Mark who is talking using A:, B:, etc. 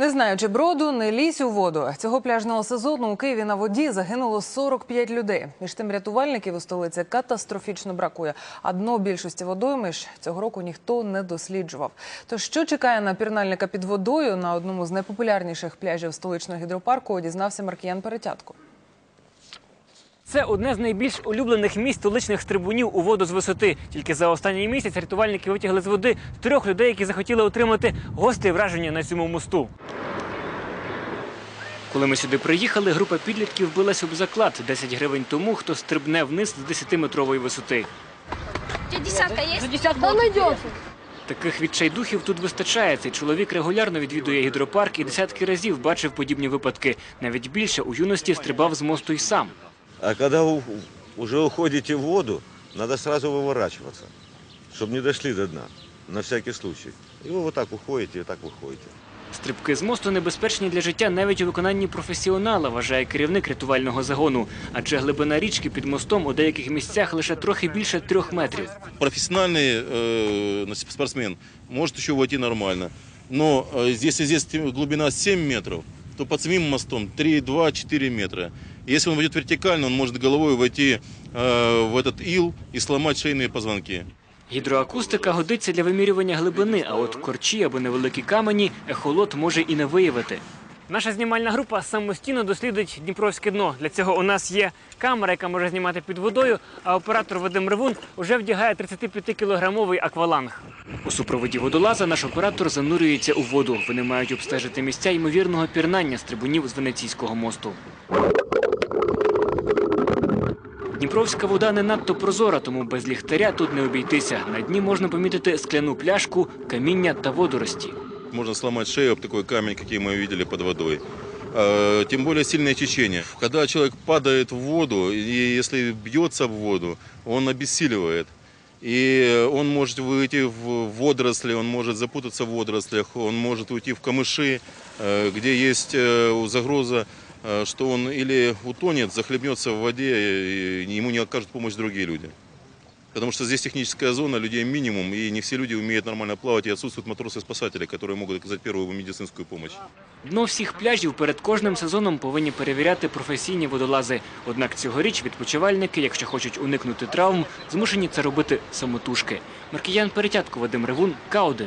A: Не знаючи броду, не лізь у воду. Цього пляжного сезону у Києві на воді загинуло 45 людей. Між тим рятувальників у столиці катастрофічно бракує. А дно більшості водоймищ цього року ніхто не досліджував. То що чекає на пірнальника під водою на одному з найпопулярніших пляжів столичного гідропарку, дізнався Маркіян Перетятко.
B: Це одне з найбільш улюблених місць столичних стрибунів у воду з висоти. Тільки за останній місяць рятувальники витягли з води трьох людей, які захотіли отримати гострі враження на цьому мосту. Коли ми сюди приїхали, група підлітків билась об заклад 10 гривень тому, хто стрибне вниз з 10-метрової висоти.
C: У тебя десятка есть?
B: Таких відчайдухів тут вистачає. Цей чоловік регулярно відвідує гідропарк і десятки разів бачив подібні випадки. Навіть більше у юності стрибав з мосту й сам.
D: А когда у- уже уходите в воду, надо сразу выворачиваться, чтобы не дошли до дна, на всякий случай. И вы вот так уходите, и так выходите.
B: Стрибки з мосту небезпечні для життя навіть у виконанні професіонала, вважає керівник рятувального загону. Адже глибина річки під мостом у деяких місцях лише трохи більше трьох метрів.
E: профессиональный э, спортсмен может еще войти нормально. Но э, если здесь тем- глубина 7 метров, то под самим мостом 3-2-4 метра. И если он войдет вертикально, он может головой войти э, в этот ил и сломать шейные позвонки.
B: Гідроакустика годиться для вимірювання глибини, а от корчі або невеликі камені ехолот може і не виявити. Наша знімальна група самостійно дослідить Дніпровське дно. Для цього у нас є камера, яка може знімати під водою, а оператор Вадим Ревун вже вдягає 35-кілограмовий акваланг. У супроводі водолаза наш оператор занурюється у воду. Вони мають обстежити місця ймовірного пірнання з трибунів з Венеційського мосту. Дніпровська вода не надто прозора, тому без ліхтаря тут не обійтися. На дні можна помітити скляну пляшку, каміння та водорості.
E: Можно сломать шею об такой камень, какие мы видели под водой. Э, Тем более сильное течение. Когда человек падает в воду, и если бьется об воду, он обессиливает. И он может выйти в водоросли, он может запутаться в водорослях, он может уйти в камыши, э, где есть э, загроза, э, что он или утонет, захлебнется в воде, и ему не окажут помощь другие люди. Потому что здесь техническая зона, людей минимум, и не все люди умеют нормально плавать, и отсутствуют матросы-спасатели, которые могут оказать первую медицинскую помощь.
B: Дно всіх пляжів перед кожним сезоном повинні перевіряти професійні водолази. Однак цьогоріч відпочивальники, якщо хочуть уникнути травм, змушені це робити самотужки. Маркіян Перетятко, Вадим Ревун, К1.